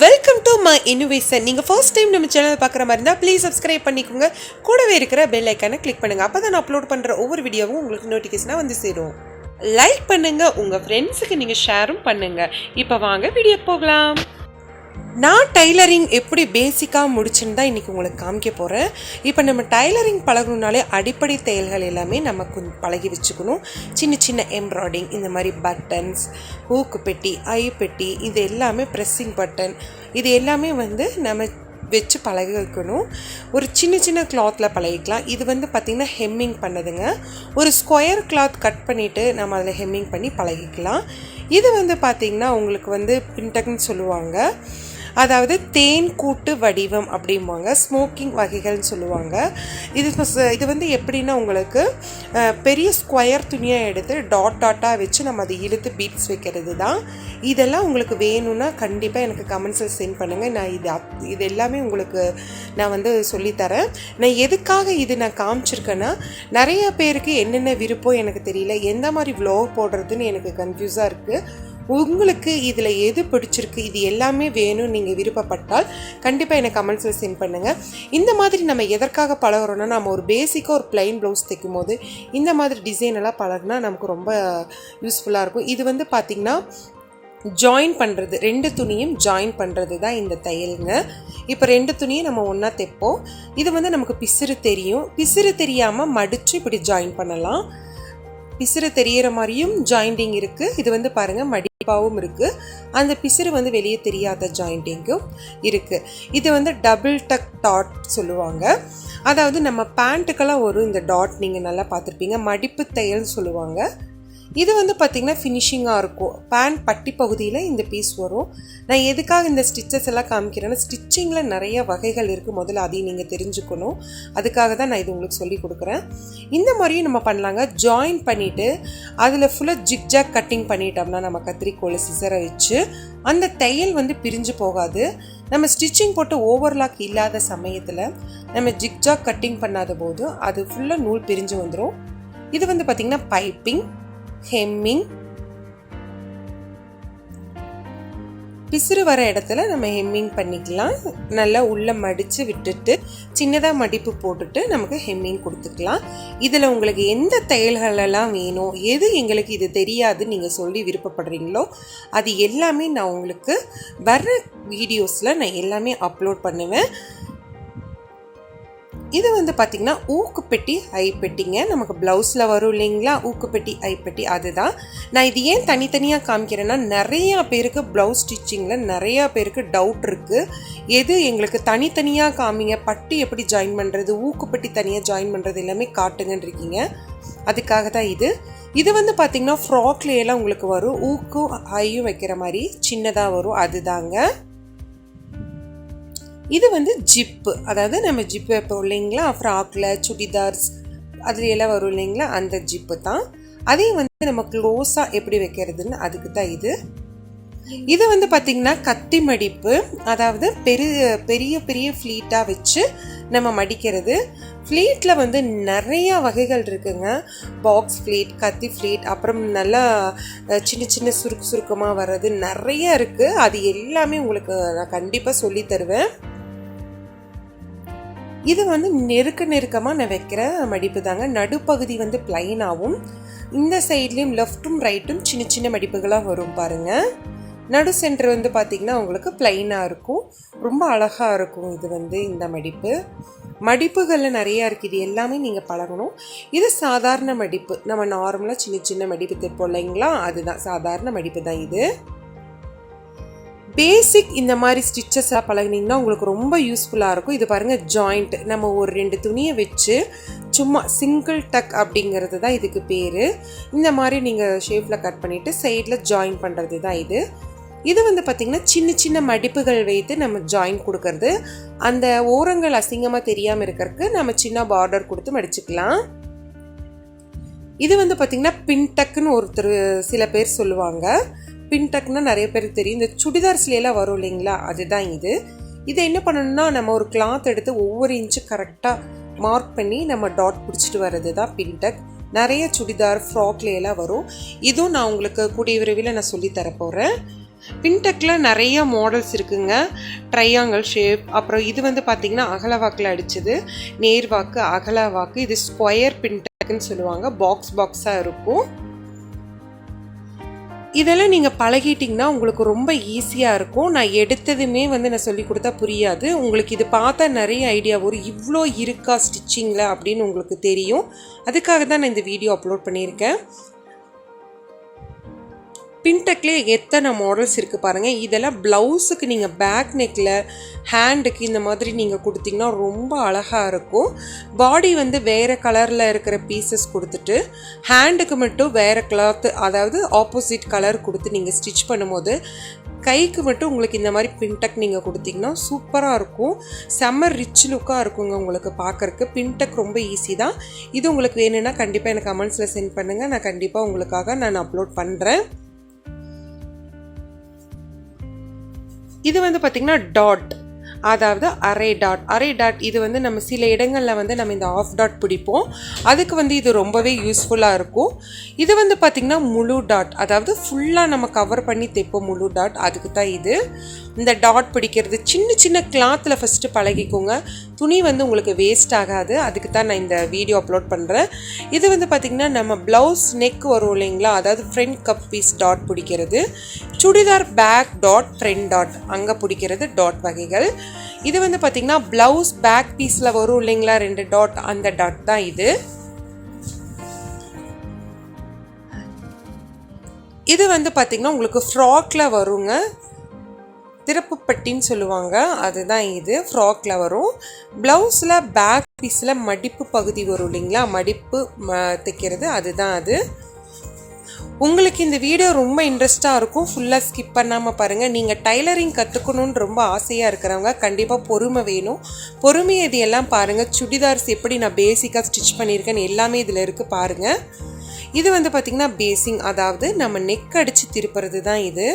Welcome to my innovation நீங்கள் first time நம்ம channel பார்க்குற மாதிரி இருந்தால் ப்ளீஸ் சப்ஸ்கிரைப் பண்ணிக்கோங்க. கூடவே இருக்கிற பெல் ஐக்கானை கிளிக் பண்ணுங்கள் அப்போ தான் நான் அப்லோட் பண்ணுற ஒவ்வொரு வீடியோவும் உங்களுக்கு நோட்டிஃபிகேஷனாக வந்து சேரும். லைக் பண்ணுங்கள் உங்கள் ஃப்ரெண்ட்ஸுக்கு நீங்கள் ஷேரும் பண்ணுங்கள் இப்போ வாங்க வீடியோ போகலாம். நான் டைலரிங் எப்படி பேசிக்காக முடிச்சுன்னு தான் இன்றைக்கி உங்களுக்கு காமிக்க போகிறேன் இப்போ நம்ம டைலரிங் பழகணுனாலே அடிப்படை தையல்கள் எல்லாமே நம்ம கொஞ்சம் பழகி வச்சுக்கணும். சின்ன சின்ன எம்ப்ராய்டிங் இந்த மாதிரி பட்டன்ஸ் ஊக்கு பெட்டி ஐ பெட்டி இது எல்லாமே ப்ரெஸ்ஸிங் பட்டன் இது எல்லாமே வந்து நம்ம வச்சு பழகிக்கணும். ஒரு சின்ன சின்ன கிளாத்தில் பழகிக்கலாம். இது வந்து பார்த்திங்கன்னா ஹெம்மிங் பண்ணதுங்க. ஒரு ஸ்கொயர் கிளாத் கட் பண்ணிவிட்டு நம்ம அதில் ஹெம்மிங் பண்ணி பழகிக்கலாம். இது வந்து பார்த்திங்கன்னா உங்களுக்கு வந்து பின்டக்னு சொல்லுவாங்க. அதாவது தேன் கூட்டு வடிவம் அப்படிம்பாங்க. ஸ்மோக்கிங் வகைகள்னு சொல்லுவாங்க. இது இது வந்து எப்படின்னா உங்களுக்கு பெரிய ஸ்கொயர் துணியாக எடுத்து டாட் டாட்டாக வச்சு நம்ம அதை இழுத்து பீட்ஸ் வைக்கிறது தான். இதெல்லாம் உங்களுக்கு வேணும்னா கண்டிப்பாக எனக்கு கமெண்ட்ஸில் சென்ட் பண்ணுங்கள் நான் இது அப் இது எல்லாமே உங்களுக்கு நான் வந்து சொல்லித்தரேன். நான் எதுக்காக இது நான் காமிச்சிருக்கேன்னா நிறைய பேருக்கு என்னென்ன விருப்பம் எனக்கு தெரியல. எந்த மாதிரி vlog போடுறதுன்னு எனக்கு கன்ஃபியூஸாக இருக்குது உங்களுக்கு இதில் எது பிடிச்சிருக்கு இது எல்லாமே வேணும்னு நீங்கள் விருப்பப்பட்டால் கண்டிப்பாக எனக்கு கமெண்ட்ஸில் சென்ட் பண்ணுங்கள் இந்த மாதிரி நம்ம எதற்காக பழகுறோன்னா நம்ம ஒரு பேசிக்காக ஒரு பிளைன் ப்ளவுஸ் தைக்கும் போது இந்த மாதிரி டிசைன் எல்லாம் பழகினா நமக்கு ரொம்ப யூஸ்ஃபுல்லாக இருக்கும். இது வந்து பார்த்திங்கன்னா ஜாயின் பண்ணுறது ரெண்டு துணியும் ஜாயின் பண்ணுறது தான் இந்த தையலுங்க. இப்போ ரெண்டு துணியும் நம்ம ஒன்றா தைப்போம். இது வந்து நமக்கு பிசிறு தெரியும். பிசிறு தெரியாமல் மடித்து இப்படி ஜாயின் பண்ணலாம். பிசிறு தெரியற மாதிரியும் ஜாயிண்டிங் இருக்குது இது வந்து பாருங்கள் மடிப்பாவும் இருக்குது அந்த பிசிறு வந்து வெளியே தெரியாத ஜாயிண்டிங்கும் இருக்குது இது வந்து டபுள் டக் டாட் சொல்லுவாங்க. அதாவது நம்ம பேண்ட்டுக்கெல்லாம் வரும் இந்த டாட் நீங்கள் நல்லா பார்த்துருப்பீங்க. மடிப்பு தையல்னு சொல்லுவாங்க. இது வந்து பார்த்திங்கன்னா ஃபினிஷிங்காக இருக்கும். பேண்ட் பட்டி பகுதியில் இந்த பீஸ் வரும். நான் எதுக்காக இந்த ஸ்டிச்சஸ் எல்லாம் காமிக்கிறேன்னா ஸ்டிச்சிங்கில் நிறைய வகைகள் இருக்குது முதல்ல அதையும் நீங்கள் தெரிஞ்சுக்கணும். அதுக்காக தான் நான் இது உங்களுக்கு சொல்லி கொடுக்குறேன். இந்த மாதிரியும் நம்ம பண்ணலாங்க. ஜாயின் பண்ணிவிட்டு அதில் ஃபுல்லாக ஜிக்ஜாக் கட்டிங் பண்ணிட்டோம்னா நம்ம கத்திரிக்கோல் சிசரை வச்சு அந்த தையல் வந்து பிரிஞ்சு போகாது. நம்ம ஸ்டிச்சிங் போட்டு ஓவர்லாக் இல்லாத சமயத்தில் நம்ம ஜிக்ஜாக் கட்டிங் பண்ணாத போது அது ஃபுல்லாக நூல் பிரிஞ்சு வந்துடும் இது வந்து பார்த்திங்கன்னா பைப்பிங் ஹெம்மிங் பிசுறு வர இடத்துல நம்ம ஹெம்மிங் பண்ணிக்கலாம். நல்லா உள்ளே மடித்து விட்டுட்டு சின்னதாக மடிப்பு போட்டுட்டு நமக்கு ஹெம்மிங் கொடுத்துக்கலாம். இதில் உங்களுக்கு எந்த தையல்களெல்லாம் வேணும் எது எங்களுக்கு இது தெரியாது நீங்கள் சொல்லி விருப்பப்படுறீங்களோ அது எல்லாமே நான் உங்களுக்கு வர்ற வீடியோஸில் நான் எல்லாமே அப்லோட் பண்ணுவேன். இது வந்து பார்த்திங்கன்னா ஊக்குப்பெட்டி ஐப்பெட்டிங்க. நமக்கு ப்ளவுஸில் வரும் இல்லைங்களா? ஊக்குப்பெட்டி ஐப்பெட்டி அதுதான். நான் இது ஏன் தனித்தனியாக காமிக்கிறேன்னா நிறையா பேருக்கு ப்ளவுஸ் ஸ்டிச்சிங்கில் நிறையா பேருக்கு டவுட் இருக்குது எது எங்களுக்கு தனித்தனியாக காமிங்க? பட்டி எப்படி ஜாயின் பண்ணுறது ஊக்குப்பெட்டி தனியாக ஜாயின் பண்ணுறது எல்லாமே காட்டுங்கன்னு இருக்கீங்க. அதுக்காக தான் இது. இது வந்து பார்த்திங்கன்னா ஃப்ராக்லேயெல்லாம் உங்களுக்கு வரும். ஊக்கும் ஐயும் வைக்கிற மாதிரி சின்னதாக வரும். அதுதாங்க. இது வந்து ஜிப்பு. அதாவது நம்ம ஜிப்பு இப்போ இல்லைங்களா? ஃப்ராக்கில் சுடிதார்ஸ் அதுல எல்லாம் வரும் இல்லைங்களா? அந்த ஜிப்பு தான். அதையும் வந்து நம்ம க்ளோஸாக எப்படி வைக்கிறதுன்னு அதுக்கு தான் இது. இது வந்து பார்த்திங்கன்னா கத்தி மடிப்பு. அதாவது பெரு பெரிய பெரிய ஃப்ளீட்டாக வச்சு நம்ம மடிக்கிறது. ஃப்ளீட்டில் வந்து நிறையா வகைகள் இருக்குங்க. பாக்ஸ் ஃப்ளீட் கத்தி ஃப்ளீட் அப்புறம் நல்லா சின்ன சின்ன சுருக்கு சுருக்கமாக வர்றது நிறைய இருக்குது அது எல்லாமே உங்களுக்கு நான் கண்டிப்பாக சொல்லி தருவேன். இது வந்து நெருக்க நெருக்கமாக நான் வைக்கிற மடிப்பு தாங்க. நடுப்பகுதி வந்து பிளைனாகவும் இந்த சைட்லேயும் லெஃப்ட்டும் ரைட்டும் சின்ன சின்ன மடிப்புகளாக வரும் பாருங்கள் நடு சென்டர் வந்து பார்த்திங்கன்னா உங்களுக்கு பிளைனாக இருக்கும். ரொம்ப அழகாக இருக்கும் இது வந்து இந்த மடிப்பு. மடிப்புகளில் நிறையா இருக்குது இது எல்லாமே நீங்கள் பழகணும். இது சாதாரண மடிப்பு. நம்ம நார்மலாக சின்ன சின்ன மடிப்பு தைப்போம் இல்லைங்களா? அதுதான் சாதாரண மடிப்பு தான் இது. பேசிக் இந்த மாதிரி ஸ்டிச்சஸாக பழகினீங்கன்னா உங்களுக்கு ரொம்ப யூஸ்ஃபுல்லாக இருக்கும். இது பாருங்கள் ஜாயிண்ட் நம்ம ஒரு ரெண்டு துணியை வச்சு சும்மா சிங்கிள் டக் அப்படிங்கிறது தான் இதுக்கு பேர். இந்த மாதிரி நீங்கள் ஷேப்பில் கட் பண்ணிவிட்டு சைடில் ஜாயின் பண்ணுறது தான் இது. இது வந்து பார்த்திங்கன்னா சின்ன சின்ன மடிப்புகள் வைத்து நம்ம ஜாயின் கொடுக்கறது. அந்த ஓரங்கள் அசிங்கமாக தெரியாமல் இருக்கிறதுக்கு நம்ம சின்ன பார்டர் கொடுத்து மடிச்சுக்கலாம். இது வந்து பார்த்திங்கன்னா பின்டக்குன்னு ஒருத்தர் சில பேர் சொல்லுவாங்க. பின்டக்னா நிறைய பேருக்கு தெரியும். இந்த சுடிதார்ஸ்ல வரும் இல்லைங்களா? அதுதான் இது. இதை என்ன பண்ணணும்னா நம்ம ஒரு கிளாத் எடுத்து ஒவ்வொரு இன்ச்சு கரெக்டாக மார்க் பண்ணி நம்ம டாட் பிடிச்சிட்டு வர்றது தான் பின்டக். நிறைய சுடிதார் ஃப்ராக்லேயெல்லாம் வரும். இதுவும் நான் உங்களுக்கு கூடிய விரைவில் நான் சொல்லி போகிறேன் பின்டெக்கில் நிறைய மாடல்ஸ் இருக்குங்க. ட்ரையாங்கிள் ஷேப் அப்புறம் இது வந்து பார்த்திங்கன்னா அகலவாக்கில் அடிச்சது. நேர்வாக்கு அகலவாக்கு இது ஸ்கொயர் பின்டெக்குன்னு சொல்லுவாங்க. பாக்ஸ் பாக்ஸாக இருக்கும். இதெல்லாம் நீங்கள் பழகிட்டிங்கன்னா உங்களுக்கு ரொம்ப ஈஸியாக இருக்கும். நான் எடுத்ததுமே வந்து நான் சொல்லி கொடுத்தா புரியாது. உங்களுக்கு இது பார்த்தா நிறைய ஐடியா வரும். இவ்வளோ இருக்கா ஸ்டிச்சிங்கில் அப்படின்னு உங்களுக்கு தெரியும். அதுக்காக தான் நான் இந்த வீடியோ அப்லோட் பண்ணியிருக்கேன். பின்டெக்லேயே எத்தனை மாடல்ஸ் இருக்குது பாருங்கள் இதெல்லாம் ப்ளவுஸுக்கு நீங்கள் பேக் நெக்கில் ஹேண்டுக்கு இந்த மாதிரி நீங்கள் கொடுத்தீங்கன்னா ரொம்ப அழகாக இருக்கும். பாடி வந்து வேறு கலரில் இருக்கிற பீசஸ் கொடுத்துட்டு ஹேண்டுக்கு மட்டும் வேறு கிளாத்து அதாவது ஆப்போசிட் கலர் கொடுத்து நீங்கள் ஸ்டிச் பண்ணும்போது கைக்கு மட்டும் உங்களுக்கு இந்த மாதிரி பின்டெக் நீங்கள் கொடுத்தீங்கன்னா சூப்பராக இருக்கும். செம்ம ரிச் லுக்காக இருக்குங்க உங்களுக்கு பார்க்குறக்கு பின்டெக் ரொம்ப ஈஸி தான். இது உங்களுக்கு வேணும்னா கண்டிப்பாக எனக்கு கமெண்ட்ஸில் சென்ட் பண்ணுங்கள் நான் கண்டிப்பாக உங்களுக்காக நான் அப்லோட் பண்ணுறேன் இது வந்து பார்த்திங்கன்னா டாட் அதாவது அரை டாட் அரை டாட் இது வந்து நம்ம சில இடங்களில் வந்து நம்ம இந்த ஆஃப் டாட் பிடிப்போம். அதுக்கு வந்து இது ரொம்பவே யூஸ்ஃபுல்லாக இருக்கும். இது வந்து பார்த்திங்கன்னா முழு டாட் அதாவது ஃபுல்லாக நம்ம கவர் பண்ணி தைப்போம் முழு டாட் அதுக்கு தான் இது. இந்த டாட் பிடிக்கிறது சின்ன சின்ன கிளாத்தில் ஃபஸ்ட்டு பழகிக்கோங்க. துணி வந்து உங்களுக்கு வேஸ்ட் ஆகாது. அதுக்கு தான் நான் இந்த வீடியோ அப்லோட் பண்ணுறேன் இது வந்து பார்த்திங்கன்னா நம்ம ப்ளவுஸ் நெக் வரும் இல்லைங்களா? அதாவது ஃப்ரண்ட் கப் பீஸ் டாட் பிடிக்கிறது. Churidar back dot front dot அங்கே பிடிக்கிறது டாட் வகைகள். இது வந்து பார்த்திங்கன்னா ப்ளவுஸ் பேக் பீஸில் வரும் இல்லைங்களா? ரெண்டு டாட் அந்த டாட் தான் இது. இது வந்து பார்த்திங்கன்னா உங்களுக்கு ஃப்ராக்கில் வருங்க. திருப்புப்பட்டின்னு சொல்லுவாங்க அதுதான் இது. ஃப்ராக்கில் வரும். ப்ளவுஸில் பேக் பீஸில் மடிப்பு பகுதி வரும் இல்லைங்களா? மடிப்பு தைக்கிறது அதுதான் அது. உங்களுக்கு இந்த வீடியோ ரொம்ப இன்ட்ரெஸ்ட்டாக இருக்கும். ஃபுல்லாக ஸ்கிப் பண்ணாமல் பாருங்கள் நீங்கள் டைலரிங் கற்றுக்கணுன்னு ரொம்ப ஆசையாக இருக்கிறவங்க கண்டிப்பாக பொறுமை வேணும். பொறுமை இது எல்லாம் பாருங்கள் சுடிதார்ஸ் எப்படி நான் பேசிக்காக ஸ்டிச் பண்ணியிருக்கேன்னு எல்லாமே இதில் இருக்குது பாருங்கள் இது வந்து பார்த்திங்கன்னா பேசிங் அதாவது நம்ம நெக் அடித்து திருப்புறது தான் இது.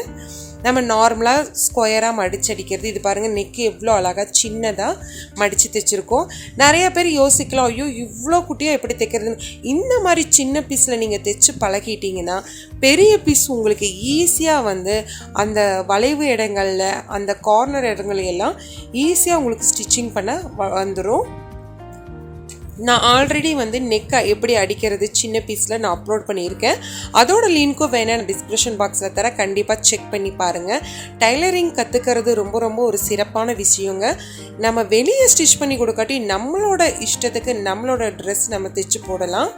நம்ம நார்மலாக ஸ்கொயராக மடிச்சடிக்கிறது இது பாருங்கள் நெக்கு எவ்வளோ அழகாக சின்னதாக மடித்து தைச்சிருக்கோம். நிறைய பேர் யோசிக்கலாம் ஐயோ இவ்வளோ குட்டியாக எப்படி தைக்கிறதுன்னு இந்த மாதிரி சின்ன பீஸில் நீங்கள் தைச்சு பழகிட்டீங்கன்னா பெரிய பீஸ் உங்களுக்கு ஈஸியாக வந்து அந்த வளைவு இடங்களில் அந்த கார்னர் இடங்களையெல்லாம் ஈஸியாக உங்களுக்கு ஸ்டிச்சிங் பண்ண வந்துடும் நான் ஆல்ரெடி வந்து நெக்கை எப்படி அடிக்கிறது சின்ன பீஸில் நான் அப்லோட் பண்ணியிருக்கேன். அதோட லிங்க்கும் வேணால் நான் டிஸ்கிரிப்ஷன் பாக்ஸில் தர கண்டிப்பாக செக் பண்ணி பாருங்கள் டைலரிங் கற்றுக்கிறது ரொம்ப ரொம்ப ஒரு சிறப்பான விஷயங்க. நம்ம வெளியே ஸ்டிச் பண்ணி கொடுக்காட்டி நம்மளோட இஷ்டத்துக்கு நம்மளோட ட்ரெஸ் நம்ம தைச்சு போடலாம்.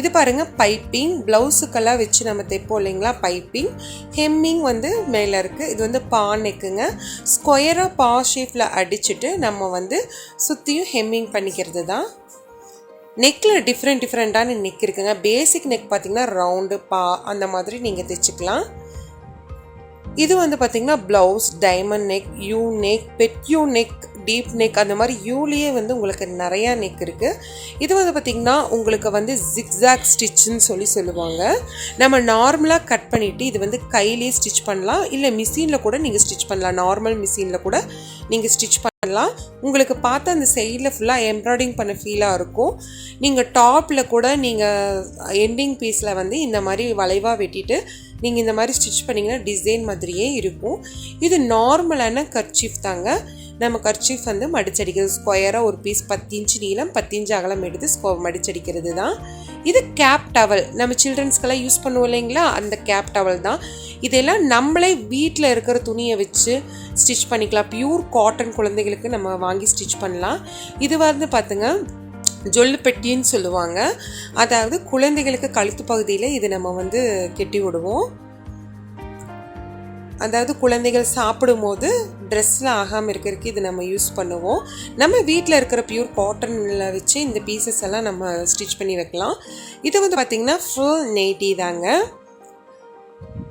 இது பாருங்கள் பைப்பிங் ப்ளவுஸுக்கெல்லாம் வச்சு நம்ம தைப்போம் இல்லைங்களா? பைப்பிங் ஹெம்மிங் வந்து மேலே இருக்குது இது வந்து பா நெக்குங்க ஸ்கொயராக பா ஷேப்பில் அடிச்சுட்டு நம்ம வந்து சுற்றியும் ஹெம்மிங் பண்ணிக்கிறது தான் நெக்கில் டிஃப்ரெண்ட் டிஃப்ரெண்ட்டான நெக் இருக்குங்க. பேசிக் நெக் பார்த்திங்கன்னா ரவுண்டு பா அந்த மாதிரி நீங்கள் தைச்சிக்கலாம். இது வந்து பார்த்திங்கன்னா blouse diamond neck U neck bed U neck deep neck அந்த மாதிரி யூலேயே வந்து உங்களுக்கு நிறையா நெக் இருக்குது இது வந்து பார்த்திங்கன்னா உங்களுக்கு வந்து ஜிக்ஸாக் ஸ்டிச்சுன்னு சொல்லி சொல்லுவாங்க. நம்ம நார்மலாக கட் பண்ணிவிட்டு இது வந்து கையிலேயே ஸ்டிச் பண்ணலாம். இல்லை மிஷினில் கூட நீங்கள் ஸ்டிச் பண்ணலாம். நார்மல் மிஷினில் கூட நீங்கள் ஸ்டிச் பண்ணலாம். உங்களுக்கு பார்த்து அந்த சைடில் ஃபுல்லாக எம்ப்ராய்டிங் பண்ண ஃபீலாக இருக்கும். நீங்கள் டாப்பில் கூட நீங்கள் எண்டிங் பீஸில் வந்து இந்த மாதிரி வளைவாக வெட்டிட்டு நீங்கள் இந்த மாதிரி ஸ்டிச் பண்ணிங்கன்னா டிசைன் மாதிரியே இருக்கும். இது நார்மலான கர்ச்சீஃப் தாங்க. நம்ம கர்ச்சீஃப் வந்து மடிச்சடிக்கிறது. ஸ்கொயராக ஒரு பீஸ் பத்து இன்ச்சு நீளம் பத்து இன்ச்சு அகலம் எடுத்து ஸ்கொ மடிச்சடிக்கிறது தான் இது கேப் டவல் நம்ம சில்ட்ரன்ஸ்க்கெல்லாம் யூஸ் பண்ணுவோம் இல்லைங்களா? அந்த கேப் டவல் தான். இதெல்லாம் நம்மளே வீட்டில் இருக்கிற துணியை வச்சு ஸ்டிச் பண்ணிக்கலாம். பியூர் காட்டன் குழந்தைகளுக்கு நம்ம வாங்கி ஸ்டிச் பண்ணலாம். இது வந்து பார்த்துங்க ஜொல்லு பெட்டின்னு சொல்லுவாங்க. அதாவது குழந்தைகளுக்கு கழுத்து பகுதியில் இது நம்ம வந்து கெட்டி விடுவோம். அதாவது குழந்தைகள் சாப்பிடும்போது ட்ரெஸ்ஸில் ஆகாமல் இருக்கிறதுக்கு இது நம்ம யூஸ் பண்ணுவோம். நம்ம வீட்டில் இருக்கிற பியூர் காட்டனில் வச்சு இந்த பீசஸ் எல்லாம் நம்ம ஸ்டிச் பண்ணி வைக்கலாம். இது வந்து பார்த்திங்கன்னா ஃபுல் நெய்டி தாங்க.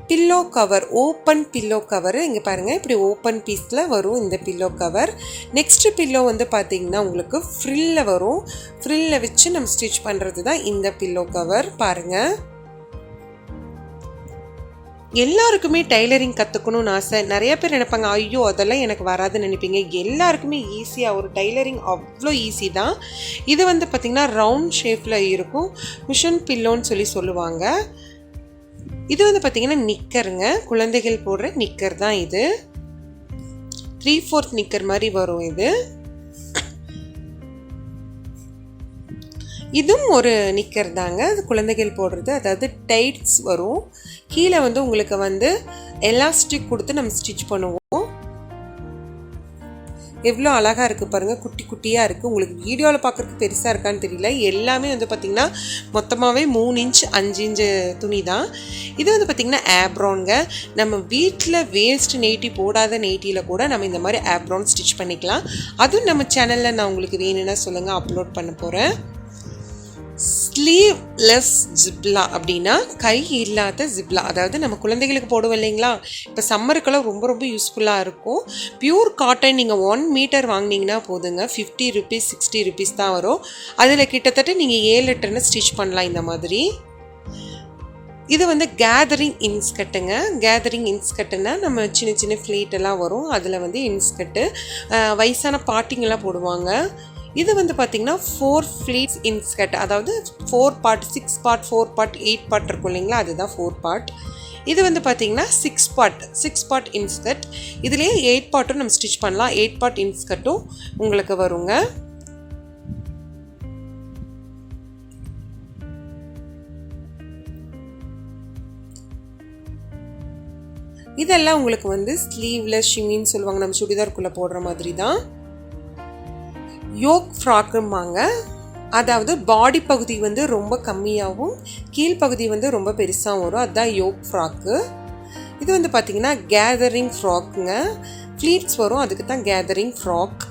Pillow cover open pillow cover இங்கே பாருங்கள் இப்படி ஓப்பன் பீஸில் வரும் இந்த பில்லோ கவர் நெக்ஸ்ட்டு பில்லோ வந்து பார்த்திங்கன்னா உங்களுக்கு ஃப்ரில்லில் வரும். ஃப்ரில்லில் வச்சு நம்ம ஸ்டிச் பண்ணுறது தான் இந்த பில்லோ கவர் பாருங்கள் எல்லாருக்குமே டைலரிங் கற்றுக்கணும்னு ஆசை. நிறைய பேர் நினைப்பாங்க ஐயோ அதெல்லாம் எனக்கு வராதுன்னு நினைப்பீங்க. எல்லாருக்குமே ஈஸியாக ஒரு டைலரிங் அவ்வளோ ஈஸி தான். இது வந்து பார்த்திங்கன்னா ரவுண்ட் ஷேப்பில் இருக்கும். மிஷன் பில்லோன்னு சொல்லி சொல்லுவாங்க. இது வந்து பார்த்திங்கன்னா நிக்கருங்க குழந்தைகள் போடுற நிக்கர் தான் இது. த்ரீ ஃபோர்த் நிக்கர் மாதிரி வரும் இது. இதுவும் ஒரு நிக்கர் தாங்க. அது குழந்தைகள் போடுறது. அதாவது டைட்ஸ் வரும். கீழே வந்து உங்களுக்கு வந்து எலாஸ்டிக் கொடுத்து நம்ம ஸ்டிச் பண்ணுவோம். எவ்வளோ அழகாக இருக்குது பாருங்கள் குட்டி குட்டியாக இருக்குது உங்களுக்கு வீடியோவில் பார்க்குறதுக்கு பெருசாக இருக்கான்னு தெரியல. எல்லாமே வந்து பார்த்திங்கன்னா மொத்தமாகவே மூணு இன்ச் அஞ்சு இன்ச்சு துணி தான். இது வந்து பார்த்திங்கன்னா ஆப்ரான்ங்க. நம்ம வீட்டில் வேஸ்ட் நெய்ட்டி போடாத நெய்ட்டியில் கூட நம்ம இந்த மாதிரி ஆப்ரான் ஸ்டிச் பண்ணிக்கலாம். அதுவும் நம்ம சேனலில் நான் உங்களுக்கு வேணும்னா சொல்லுங்கள் அப்லோட் பண்ண போகிறேன் ஸ்லீவ்லெஸ் ஜிப்லா அப்படின்னா கை இல்லாத ஜிப்லா அதாவது நம்ம குழந்தைகளுக்கு போடுவோம் இல்லைங்களா? இப்போ சம்மருக்கெல்லாம் ரொம்ப ரொம்ப யூஸ்ஃபுல்லாக இருக்கும். பியூர் காட்டன் நீங்கள் ஒன் மீட்டர் வாங்கினீங்கன்னா போதுங்க. ஃபிஃப்டி ருபீஸ் சிக்ஸ்டி ருபீஸ் தான் வரும். அதில் கிட்டத்தட்ட நீங்கள் ஏழு லிட்டர்னு ஸ்டிச் பண்ணலாம் இந்த மாதிரி. இது வந்து கேதரிங் இன்ஸ்கட்டுங்க கேதரிங் இன்ஸ்கட்டுன்னா நம்ம சின்ன சின்ன ஃப்ளீட் எல்லாம் வரும். அதில் வந்து இன்ஸ்கட்டு வயசான பாட்டிங்கெல்லாம் போடுவாங்க. இது வந்து பார்த்திங்கன்னா ஃபோர் ஃப்ளீட்ஸ் இன்ஸ்கட் அதாவது four part six part four part eight part இருக்கும் இல்லைங்களா? அதுதான் ஃபோர் பார்ட் இது வந்து பார்த்திங்கன்னா six part six part inskirt இதுலேயே எயிட் பார்ட்டும் நம்ம ஸ்டிச் பண்ணலாம். எயிட் பார்ட் இன்ஸ்கட்டும் உங்களுக்கு வருங்க. இதெல்லாம் உங்களுக்கு வந்து ஸ்லீவ்லெஸ் ஷிமின்னு சொல்லுவாங்க. நம்ம சுடிதாருக்குள்ளே போடுற மாதிரி தான் யோக் ஃப்ராக்கும்பாங்க அதாவது பாடி பகுதி வந்து ரொம்ப கம்மியாகவும் கீழ்ப்பகுதி வந்து ரொம்ப பெருசாகவும் வரும். அதுதான் யோக் ஃப்ராக்கு. இது வந்து பார்த்திங்கன்னா கேதரிங் ஃப்ராக்குங்க. ஃப்ளீட்ஸ் வரும் அதுக்கு தான் கேதரிங் ஃப்ராக்.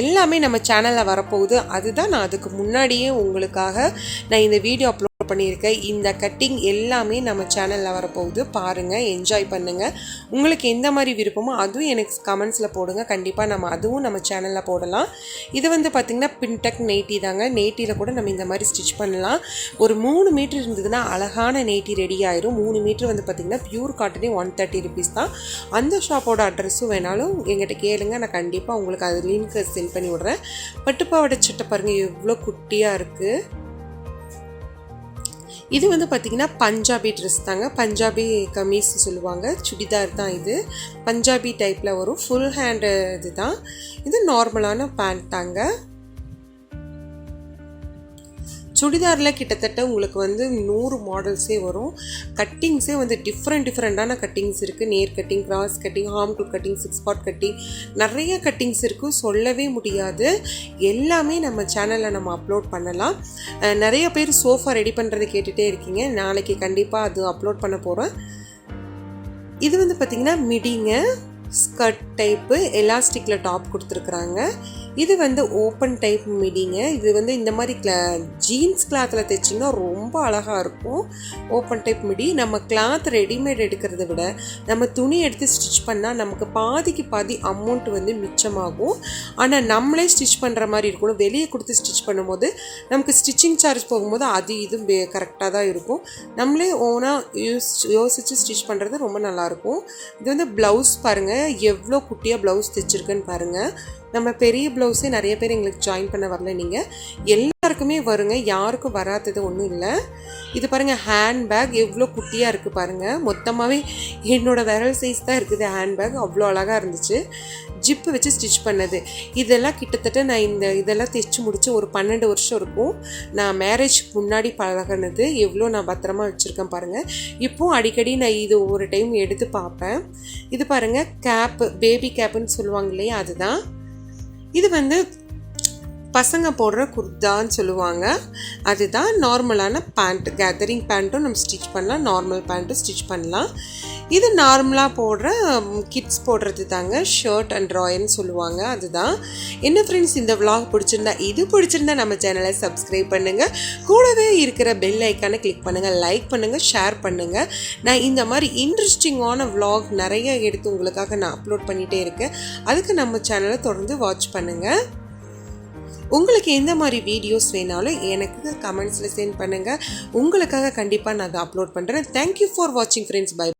எல்லாமே நம்ம சேனலில் வரப்போகுது. அதுதான் நான் அதுக்கு முன்னாடியே உங்களுக்காக நான் இந்த வீடியோ அப்லோட் பண்ணியிருக்கேன் இந்த கட்டிங் எல்லாமே நம்ம சேனலில் வரப்போகுது. பாருங்கள் என்ஜாய் பண்ணுங்கள் உங்களுக்கு எந்த மாதிரி விருப்பமோ அதுவும் எனக்கு கமெண்ட்ஸில் போடுங்க. கண்டிப்பாக நம்ம அதுவும் நம்ம சேனலில் போடலாம். இது வந்து பார்த்திங்கன்னா பின்டெக் நெய்ட்டி தாங்க. நெய்ட்டியில் கூட நம்ம இந்த மாதிரி ஸ்டிச் பண்ணலாம். ஒரு மூணு மீட்டர் இருந்ததுன்னா அழகான நெய்ட்டி ரெடி ஆயிரும். மூணு மீட்டர் வந்து பார்த்திங்கன்னா பியூர் காட்டனே ஒன் தேர்ட்டி ருபீஸ் தான். அந்த ஷாப்போட அட்ரஸும் வேணாலும் எங்கிட்ட கேளுங்க. நான் கண்டிப்பாக உங்களுக்கு அது லிங்க் சென்ட் பண்ணி விட்றேன். பட்டுப்பாவோட சட்டை பாருங்கள் எவ்வளோ குட்டியாக இருக்குது இது வந்து பார்த்திங்கன்னா பஞ்சாபி ட்ரெஸ் தாங்க. பஞ்சாபி கமீஸ் சொல்லுவாங்க. சுடிதார் தான் இது. பஞ்சாபி டைப்பில் வரும். ஃபுல் ஹேண்டு இது தான். இது நார்மலான பேண்ட் தாங்க. சுடிதாரில் கிட்டத்தட்ட உங்களுக்கு வந்து நூறு மாடல்ஸே வரும். கட்டிங்ஸே வந்து டிஃப்ரெண்ட் டிஃப்ரெண்ட்டான கட்டிங்ஸ் இருக்குது நேர் கட்டிங் கிராஸ் கட்டிங் ஹார்ம் டூ கட்டிங் சிக்ஸ் பாட் கட்டிங் நிறைய கட்டிங்ஸ் இருக்குது சொல்லவே முடியாது. எல்லாமே நம்ம சேனலில் நம்ம அப்லோட் பண்ணலாம். நிறைய பேர் சோஃபா ரெடி பண்ணுறது கேட்டுகிட்டே இருக்கீங்க. நாளைக்கு கண்டிப்பாக அது அப்லோட் பண்ண போகிறேன் இது வந்து பார்த்திங்கன்னா மிடிங்க ஸ்கர்ட் டைப்பு எலாஸ்டிக்கில் டாப் கொடுத்துருக்குறாங்க. இது வந்து ஓப்பன் டைப் மிடிங்க இது வந்து இந்த மாதிரி கிளா ஜீன்ஸ் கிளாத்தில் தைச்சிங்கன்னா ரொம்ப அழகாக இருக்கும். ஓப்பன் டைப் மிடி நம்ம கிளாத் ரெடிமேட் எடுக்கிறத விட நம்ம துணி எடுத்து ஸ்டிச் பண்ணால் நமக்கு பாதிக்கு பாதி அமௌண்ட் வந்து மிச்சமாகும். ஆனால் நம்மளே ஸ்டிச் பண்ணுற மாதிரி இருக்கணும். வெளியே கொடுத்து ஸ்டிச் பண்ணும்போது நமக்கு ஸ்டிச்சிங் சார்ஜ் போகும்போது அது இதுவும் கரெக்டாக தான் இருக்கும். நம்மளே ஓனாக யூஸ் யோசித்து ஸ்டிச் பண்ணுறது ரொம்ப நல்லாயிருக்கும் இது வந்து ப்ளவுஸ் பாருங்கள் எவ்வளோ குட்டியாக ப்ளவுஸ் தைச்சிருக்குன்னு பாருங்கள் நம்ம பெரிய ப்ளவுஸே நிறைய பேர் எங்களுக்கு ஜாயின் பண்ண வரல நீங்கள் எல்லாருக்குமே வருங்க. யாருக்கும் வராதது ஒன்றும் இல்லை. இது பாருங்கள் ஹேண்ட்பேக் எவ்வளோ குட்டியாக இருக்குது பாருங்கள் மொத்தமாகவே என்னோடய விரல் சைஸ் தான் இருக்குது ஹேண்ட்பேக் அவ்வளோ அழகாக இருந்துச்சு. ஜிப்பு வச்சு ஸ்டிச் பண்ணது. இதெல்லாம் கிட்டத்தட்ட நான் இந்த இதெல்லாம் தைச்சு முடித்து ஒரு பன்னெண்டு வருஷம் இருக்கும். நான் மேரேஜ்க்கு முன்னாடி பழகினது. எவ்வளோ நான் பத்திரமா வச்சுருக்கேன் பாருங்கள் இப்போது அடிக்கடி நான் இது ஒரு டைம் எடுத்து பார்ப்பேன். இது பாருங்கள் கேப்பு பேபி கேப்புன்னு சொல்லுவாங்க இல்லையா? அதுதான். இது வந்து பசங்க போடுற குர்தான்னு சொல்லுவாங்க. அதுதான் நார்மலான பேண்ட் கேதரிங் பேண்ட்டும் நம்ம ஸ்டிச் பண்ணலாம். நார்மல் பேண்ட்டும் ஸ்டிச் பண்ணலாம். இது நார்மலாக போடுற கிட்ஸ் போடுறது தாங்க. ஷர்ட் அண்ட் ட்ராயர்னு சொல்லுவாங்க. அதுதான். என்ன ஃப்ரெண்ட்ஸ் இந்த விலாக் பிடிச்சிருந்தா இது பிடிச்சிருந்தா நம்ம சேனலை சப்ஸ்கிரைப் பண்ணுங்கள் கூடவே இருக்கிற பெல் ஐக்கானை கிளிக் பண்ணுங்கள் லைக் பண்ணுங்கள் ஷேர் பண்ணுங்கள் நான் இந்த மாதிரி இன்ட்ரெஸ்டிங்கான விலாக் நிறைய எடுத்து உங்களுக்காக நான் அப்லோட் பண்ணிகிட்டே இருக்கேன். அதுக்கு நம்ம சேனலை தொடர்ந்து வாட்ச் பண்ணுங்கள் உங்களுக்கு எந்த மாதிரி வீடியோஸ் வேணாலும் எனக்கு கமெண்ட்ஸில் சென்ட் பண்ணுங்கள் உங்களுக்காக கண்டிப்பாக நான் அதை அப்லோட் பண்ணுறேன் தேங்க்யூ ஃபார் வாட்சிங் ஃப்ரெண்ட்ஸ் பை